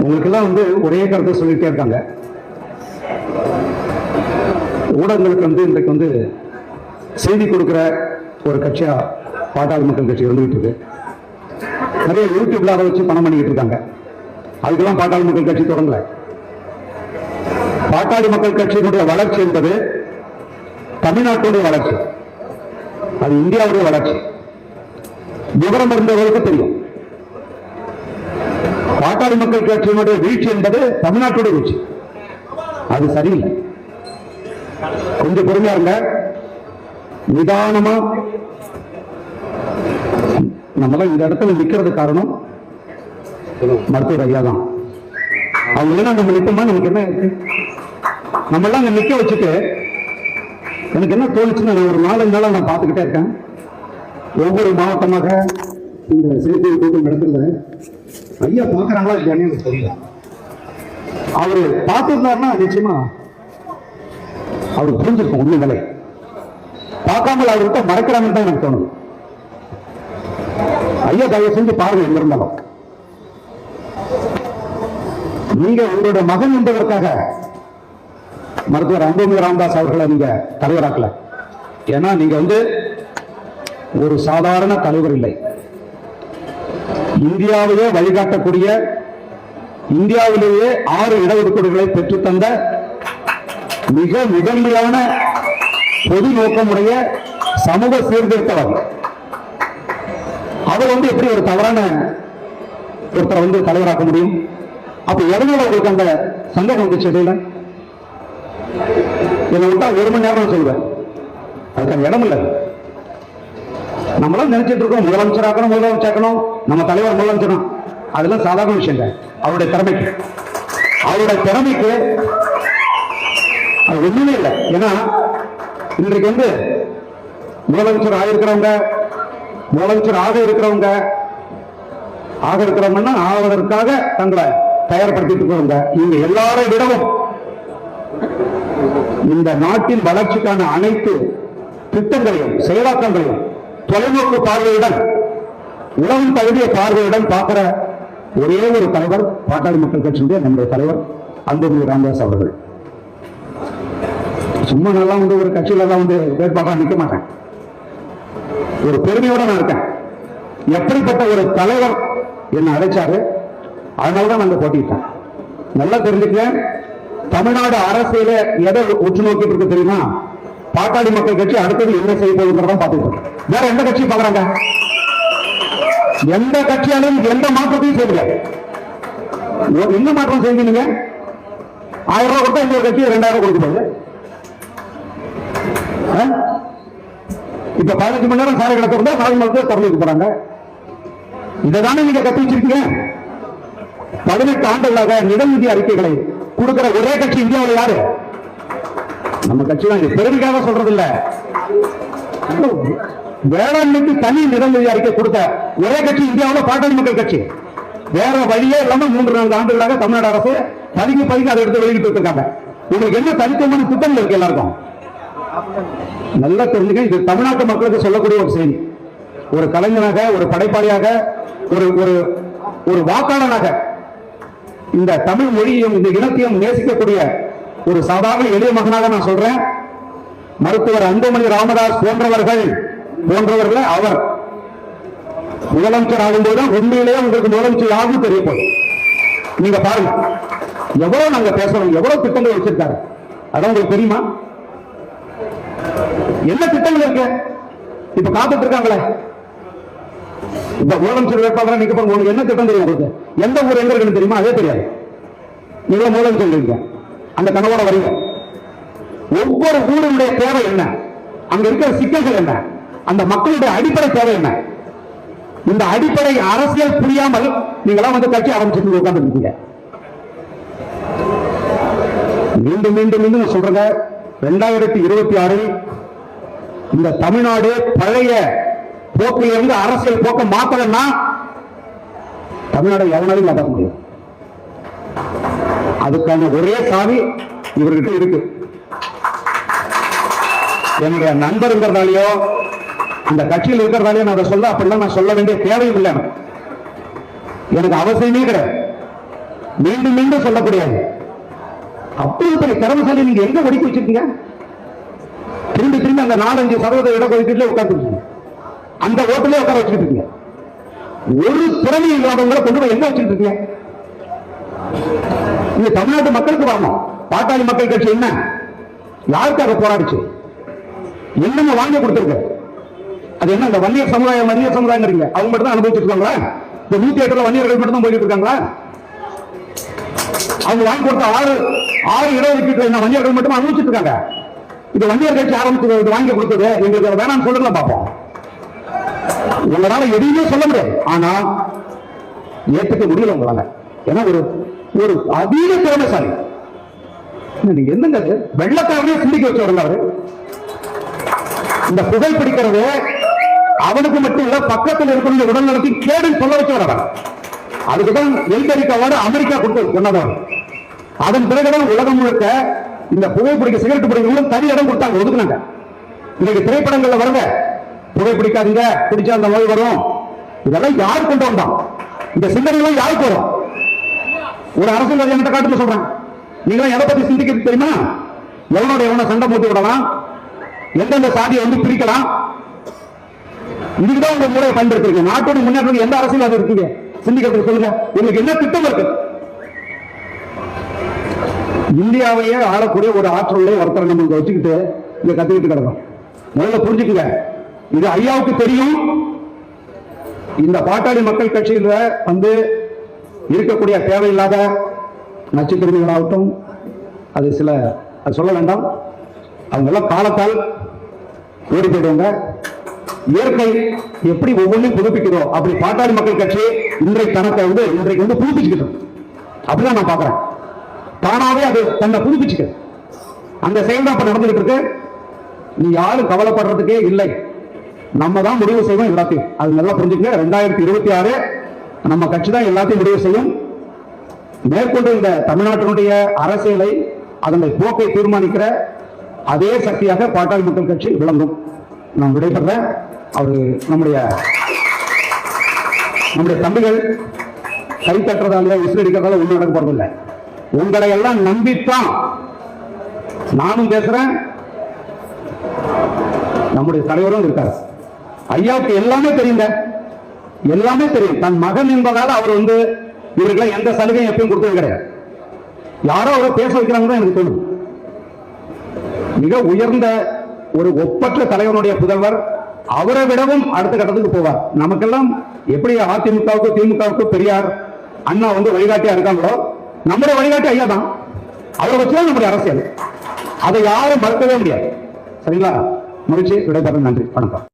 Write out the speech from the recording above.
உங்களுக்கெல்லாம் வந்து ஒரே கருத்தை சொல்லிட்டே இருக்காங்க. ஊடகங்களுக்கு வந்து இன்றைக்கு வந்து செய்தி கொடுக்குற ஒரு கட்சியா பாட்டாளி மக்கள் கட்சி இருந்துகிட்டு இருக்கு. நிறைய யூடியூப்ல அதை வச்சு பணம் பண்ணிக்கிட்டு இருக்காங்க. அதுக்கெல்லாம் பாட்டாளி மக்கள் கட்சி தொடங்கல. பாட்டாளி மக்கள் கட்சியினுடைய வளர்ச்சி என்பது தமிழ்நாட்டுடைய வளர்ச்சி. அது இந்தியாவுடைய வளர்ச்சி. விவரம் இருந்தவர்களுக்கு தெரியும். பாட்டாளி மக்கள் கட்சியினுடைய வீழ்ச்சி என்பது தமிழ்நாட்டுடைய வீழ்ச்சி. அது சரியில்லை. கொஞ்சம் பொறுமையா இருங்க. நிதானமா. நம்மளாம் இந்த இடத்துல நிக்கிறது காரணம் மருத்துவர் ஐயா தான். அவங்க இல்லைன்னா நம்ம நிற்போமா நமக்கு என்ன இருக்கு? நம்மளாம் அங்க நிக்க வச்சுட்டு எனக்கு என்ன தோணுச்சுன்னா நான் ஒரு நாலஞ்சு நாளா நான் பார்த்துக்கிட்டே இருக்கேன். ஒவ்வொரு மாவட்டமாக இந்த சிறுத்தை கூட்டம் நடத்துல ஐயா பார்க்கறாங்களா இல்லையானே எனக்கு தெரியல. அவரு பார்த்திருந்தாருன்னா நிச்சயமா அவருக்கு புரிஞ்சிருக்கும் உண்மைகளை பார்க்காமல் அவர்கிட்ட மறைக்கிறாங்கன்னு தான் எனக்கு தோணுது. ஐயா தயவு செஞ்சு பாருங்க எங்க இருந்தாலும். நீங்க உங்களுடைய மகன் என்பதற்காக மருத்துவர் அன்புமணி ராமதாஸ் அவர்களை நீங்க தலைவராக்கல. ஏன்னா நீங்க வந்து ஒரு சாதாரண தலைவர் இல்லை. இந்தியாவையே வழிகாட்டக்கூடிய இந்தியாவிலேயே ஆறு இடஒதுக்கீடுகளை பெற்றுத்தந்த மிக முதன்மையான பொது நோக்கமுடைய சமூக சீர்திருத்தவர். அதை வந்து எப்படி ஒரு தவறான ஒருத்தரை வந்து தலைவராக்க முடியும்? அப்ப எதனால உங்களுக்கு அந்த சந்தேகம் வந்துச்சு இடையில என்னை விட்டா ஒரு மணி நேரம் சொல்லுவேன். அதுக்கான இடம் இல்லை நம்மளாம் நினைச்சிட்டு இருக்கோம் முதலமைச்சராக்கணும் முதலமைச்சராக்கணும். நம்ம தலைவர் முதலமைச்சரும் அதெல்லாம் சாதாரண விஷயம் அவருடைய திறமைக்கு. அவருடைய திறமைக்கு அது ஒண்ணுமே இல்லை. ஏன்னா இன்றைக்கு வந்து முதலமைச்சர் ஆகிருக்கிறவங்க முதலமைச்சர் ஆக இருக்கிறவங்க ஆக இருக்கிறவங்கன்னா ஆவதற்காக தங்களை தயார்படுத்திட்டு இருக்கிறவங்க இவங்க எல்லாரை விடவும் இந்த நாட்டின் வளர்ச்சிக்கான அனைத்து திட்டங்களையும் செயலாக்கங்களையும் தொலைநோக்கு பார்வையுடன் உலகம் தகுதிய பார்வையுடன் பார்க்கிற ஒரே ஒரு தலைவர் பாட்டாளி மக்கள் கட்சியினுடைய நம்முடைய தலைவர் அன்புமணி ராமதாஸ் அவர்கள். சும்மா நல்லா வந்து ஒரு கட்சியில தான் வந்து வேட்பாளராக நிற்க மாட்டேன். ஒரு பெருமையோட நான் இருக்கேன். எப்படிப்பட்ட ஒரு தலைவர் என்னை அழைச்சாரு அதனாலதான் நாங்கள் போட்டிட்டேன் நல்லா தெரிஞ்சுக்க தமிழ்நாடு அரசியல எதை உற்று நோக்கிட்டு இருக்கு தெரியுமா? பாட்டாளி மக்கள் கட்சி அடுத்தது என்ன செய்ய போகுதுங்கிறத பார்த்துட்டு வேற எந்த கட்சி பாக்குறாங்க எந்த கட்சியாலும் எந்த மாற்றத்தையும் செய்யல என்ன மாற்றம் செஞ்சீங்க ஆயிரம் ரூபாய் கொடுத்தா இந்த கட்சி ரெண்டாயிரம் கொடுக்க போகுது. இப்ப பதினஞ்சு மணி நேரம் சாலை கிடக்க இருந்தா நாலு திறந்து போறாங்க. இதை தானே நீங்க கத்தி வச்சிருக்கீங்க? பதினெட்டு ஆண்டுகளாக நிதிநிதி அறிக்கைகளை கொடுக்கிற ஒரே கட்சி இந்தியாவில் யாரு? நம்ம கட்சி தான் பெருமைக்காக சொல்றது இல்ல வேளாண்மைக்கு தனி நிதிநிதி அறிக்கை கொடுத்த ஒரே கட்சி இந்தியாவில் பாட்டாளி மக்கள் கட்சி. வேற வழியே இல்லாம மூன்று நான்கு ஆண்டுகளாக தமிழ்நாடு அரசு பதுக்கி பதுக்கி அதை எடுத்து வெளியிட்டு இருக்காங்க. உங்களுக்கு என்ன தனித்துவமான திட்டங்கள் இருக்கு எல்லாருக்கும்? நல்லா தெரிஞ்சுக்க இது தமிழ்நாட்டு மக்களுக்கு சொல்லக்கூடிய ஒரு செய்தி. ஒரு கலைஞனாக ஒரு படைப்பாளியாக ஒரு ஒரு ஒரு வாக்காளனாக இந்த தமிழ் மொழியையும் இந்த இனத்தையும் நேசிக்கக்கூடிய ஒரு சாதாரண எளிய மகனாக நான் சொல்றேன். மருத்துவர் அன்புமணி ராமதாஸ் போன்றவர்கள் போன்றவர்கள் அவர். முதலமைச்சர் ஆகும்போது உண்மையிலேயே உங்களுக்கு முதலமைச்சர் யாரும் தெரிய போகுது. நீங்க பாருங்க. எவ்வளவு நாங்க பேசுறோம் எவ்வளவு திட்டங்கள் வச்சிருக்காரு. அதான் உங்களுக்கு தெரியுமா? என்ன திட்டங்கள் இருக்கு? இப்ப காத்துட்டு இருக்காங்களே. இப்ப முதலமைச்சர் வேட்பாளர் நிக்க உங்களுக்கு என்ன திட்டம் தெரியும் உங்களுக்கு? எந்த ஊர் எங்க இருக்குன்னு தெரியுமா? அதே தெரியாது. நீங்களும் முதலமைச்சர் இருக்கீங்க. அந்த கனவோட வரீங்க ஒவ்வொரு ஊருடைய தேவை என்ன? அங்க இருக்கிற சிக்கல்கள் என்ன? அந்த மக்களுடைய அடிப்படை தேவை என்ன? இந்த அடிப்படை அரசியல் புரியாமல் நீங்களாம் வந்து கட்சி ஆரம்பிச்சுட்டு உட்கார்ந்து இருக்கீங்க மீண்டும் மீண்டும் மீண்டும் சொல்றேங்க. ரெண்டாயிரத்தி இருபத்தி ஆறில் இந்த தமிழ்நாடு பழைய போக்கிலிருந்து அரசியல் போக்க மாத்தலன்னா தமிழ்நாடு எவனாலும் மாற்ற முடியும் அதுக்கான ஒரே சாவி இவர்கிட்ட இருக்கு. என்னுடைய நண்பருங்கிறதாலையோ அந்த கட்சியில் இருக்கிறதாலேயோ நான் அதை சொல்ல அப்படிலாம் நான் சொல்ல வேண்டிய தேவையும் இல்லை எனக்கு. அவசியமே கிடையாது. மீண்டும் மீண்டும் சொல்லக்கூடியது. அப்படி பெரிய திறமசாலி நீங்க எங்க ஒடுக்கி வச்சிருக்கீங்க? திரும்பி திரும்பி அந்த நாலஞ்சு சதவீத இடஒதுக்கீட்டுல உட்காந்துருக்கீங்க அந்த ஓட்டுல உட்கார வச்சுட்டு இருக்கீங்க. ஒரு திறமை இல்லாதவங்களை கொண்டு போய் எங்க வச்சுட்டு இருக்கீங்க? இது தமிழ்நாட்டு மக்களுக்கு வரணும். பாட்டாளி மக்கள் கட்சி என்ன? யாருக்காக போராடிச்சு? என்னங்க வாங்கி கொடுத்துருக்கு? அது என்ன இந்த வன்னியர் சமுதாயம் வன்னியர் இருக்கீங்க அவங்க மட்டும் தான் அனுபவிச்சுட்டு இருக்காங்களா? இந்த நூத்தி எட்டுல வன்னியர்கள் மட்டும் தான் போயிட்டு இருக்காங்களா? அவங்க வாங்கி கொடுத்த ஆறு ஆறு இடஒதுக்கீட்டு என்ன வன்னியர்கள் மட்டும் அனுபவிச்சுட்டு இருக்காங்க? இது வன்னியர் கட்சி ஆரம்பிச்சது இது வாங்கி கொடுத்தது எங்களுக்கு அதை வேணாம்னு சொல்லுங்க பார்ப்போம். உங்களால எதுவுமே சொல்ல முடியாது. ஆனா ஏற்றுக்க முடியல உங்களால. ஏன்னா ஒரு ஒரு அதீத திறமைசாலி. நீங்க என்னங்க அது? வெள்ளக்காரனே சிந்திக்க வச்சவருங்க அவரு. இந்த புகை பிடிக்கிறது அவனுக்கு மட்டும் இல்ல பக்கத்தில் இருக்கிற உடல் நடத்தி கேடுன்னு சொல்ல வச்சவர் அதுக்குதான் எல்பெரிக் அவார்டு அமெரிக்கா கொடுத்து சொன்னதான் அதன் பிறகுதான் உலகம் முழுக்க இந்த புகை பிடிக்க சிகரெட் பிடிக்கிறவங்களும் தனி இடம் கொடுத்தாங்க ஒதுக்குனாங்க. இன்னைக்கு திரைப்படங்கள்ல வருங்க. புகை பிடிக்காதீங்க பிடிச்சா அந்த நோய் வரும். இதெல்லாம் யார் கொண்டு வந்தான்? இந்த சிந்தனைகள் யாருக்கு வரும்? ஒரு அரசியல் என்கிட்ட காட்டுல சொல்றான் நீங்க எதை பத்தி சிந்திக்கிறது தெரியுமா? எவனோட எவனை சண்டை போட்டு விடலாம்? எந்தெந்த சாதியை வந்து பிரிக்கலாம்? இதுக்குதான் உங்க மூலையை பயன்படுத்திருக்கீங்க. நாட்டோட முன்னேற்றம் எந்த அரசியல் அது இருக்கீங்க? சிந்திக்கிறதுக்கு சொல்லுங்க. உங்களுக்கு என்ன திட்டம் இருக்கு? இந்தியாவையே ஆளக்கூடிய ஒரு ஆற்றலை ஒருத்தர் நம்மளுக்கு வச்சுக்கிட்டு இங்க கத்துக்கிட்டு கிடக்கும். முதல்ல புரிஞ்சுக்குங்க. இது ஐயாவுக்கு தெரியும். இந்த பாட்டாளி மக்கள் கட்சியில வந்து இருக்கக்கூடிய தேவையில்லாத நச்சுக்கிருமிகளாகட்டும் அது சில அது சொல்ல வேண்டாம். அவங்கெல்லாம் காலத்தால் ஓடி போயிடுவாங்க. இயற்கை எப்படி ஒவ்வொன்றையும் புதுப்பிக்கிறோம் அப்படி பாட்டாளி மக்கள் கட்சி இன்றைக்கு தனத்தை வந்து இன்றைக்கு வந்து புதுப்பிச்சுக்கிட்டோம் அப்படிதான் நான் பார்க்குறேன். தானாவே அது தன்னை புதுப்பிச்சுக்க. அந்த செயல் தான் இப்போ நடந்துகிட்டு இருக்கு. நீ யாரும் கவலைப்படுறதுக்கே இல்லை. நம்ம தான் முடிவு செய்வோம் எல்லாத்தையும். அது நல்லா புரிஞ்சுக்கங்க. ரெண்டாயிரத்தி இருபத்தி ஆறு நம்ம கட்சி தான் எல்லாத்தையும் முடிவு செய்யும். மேற்கொண்டு இந்த தமிழ்நாட்டினுடைய அரசியலை அதனுடைய போக்கை தீர்மானிக்கிற அதே சக்தியாக பாட்டாளி மக்கள் கட்சி விளங்கும். நான் விடைபெறேன் அவரு நம்முடைய நம்முடைய தம்பிகள் கை தட்டுறதால விசில் அடிக்கிறதால ஒன்றும் நடக்க போறதில்லை. உங்களை எல்லாம் நம்பித்தான் நானும் பேசுறேன். நம்முடைய தலைவரும் இருக்காரு. ஐயாவுக்கு எல்லாமே தெரியுங்க. எல்லாமே தெரியும். தன் மகன் என்பதால் அவர் வந்து இவர்களை எந்த சலுகையும் எப்பயும் கொடுத்தது கிடையாது. யாரோ அவரை பேச வைக்கிறாங்க எனக்கு தோணும் மிக உயர்ந்த ஒரு ஒப்பற்ற தலைவனுடைய புதல்வர் அவரை விடவும் அடுத்த கட்டத்துக்கு போவார். நமக்கெல்லாம் எப்படி அதிமுகவுக்கு திமுகவுக்கு பெரியார் அண்ணா வந்து வழிகாட்டியா இருக்காங்களோ நம்முடைய வழிகாட்டி ஐயா தான். அவரை வச்சுதான் நம்முடைய அரசியல். அதை யாரும் மறுக்கவே முடியாது. சரிங்களா? முடிச்சு விடைபெற நன்றி. வணக்கம்.